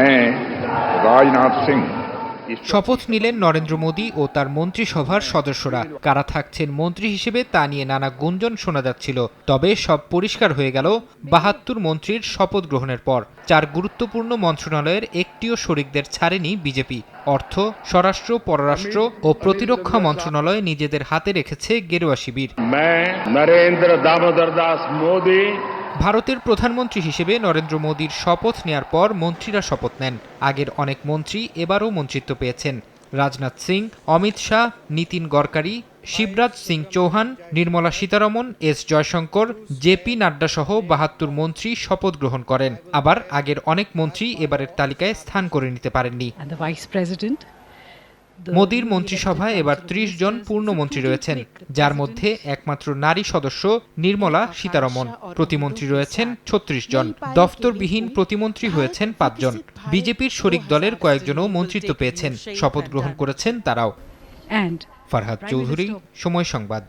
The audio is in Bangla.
রাজনাথ সিং শপথ নিলেন নরেন্দ্র মোদী ও তার মন্ত্রিসভার সদস্যরা। কারা থাকছেন মন্ত্রী হিসেবে তা নিয়ে নানা গুঞ্জন শোনা যাচ্ছিল। তবে সব পরিষ্কার হয়ে গেল বাহাত্তর মন্ত্রীর শপথ গ্রহণের পর। চার গুরুত্বপূর্ণ মন্ত্রণালয়ের একটিও শরিকদের ছাড়েনি বিজেপি। অর্থ স্বরাষ্ট্র পররাষ্ট্র ও প্রতিরক্ষা মন্ত্রণালয় নিজেদের হাতে রেখেছে গেরুয়া শিবির। দামোদর দাস মোদী ভারতের প্রধানমন্ত্রী হিসেবে নরেন্দ্র মোদীর শপথ নেয়ার পর মন্ত্রীরা শপথ নেন। আগের অনেক মন্ত্রী এবারও মন্ত্রিত্ব পেয়েছেন। রাজনাথ সিং, অমিত শাহ, নীতিন গডকারি, শিবরাজ সিং চৌহান, নির্মলা সীতারমন, এস জয়শঙ্কর জেপি নাড্ডা সহ বাহাত্তর মন্ত্রী শপথ গ্রহণ করেন। আবার আগের অনেক মন্ত্রী এবারের তালিকায় স্থান করে নিতে পারেননি। মোদীর মন্ত্রিসভায় এবার ত্রিশ জন পূর্ণমন্ত্রী রয়েছেন যার মধ্যে একমাত্র নারী সদস্য নির্মলা সীতারমন প্রতিমন্ত্রী রয়েছেন ছত্রিশ জন। দফতরবিহীন প্রতিমন্ত্রী হয়েছেন পাঁচজন বিজেপির শরিক দলের কয়েকজনও মন্ত্রিত্ব পেয়েছেন। শপথ গ্রহণ করেছেন তারাও। ফারহাদ চৌধুরী সময় সংবাদ।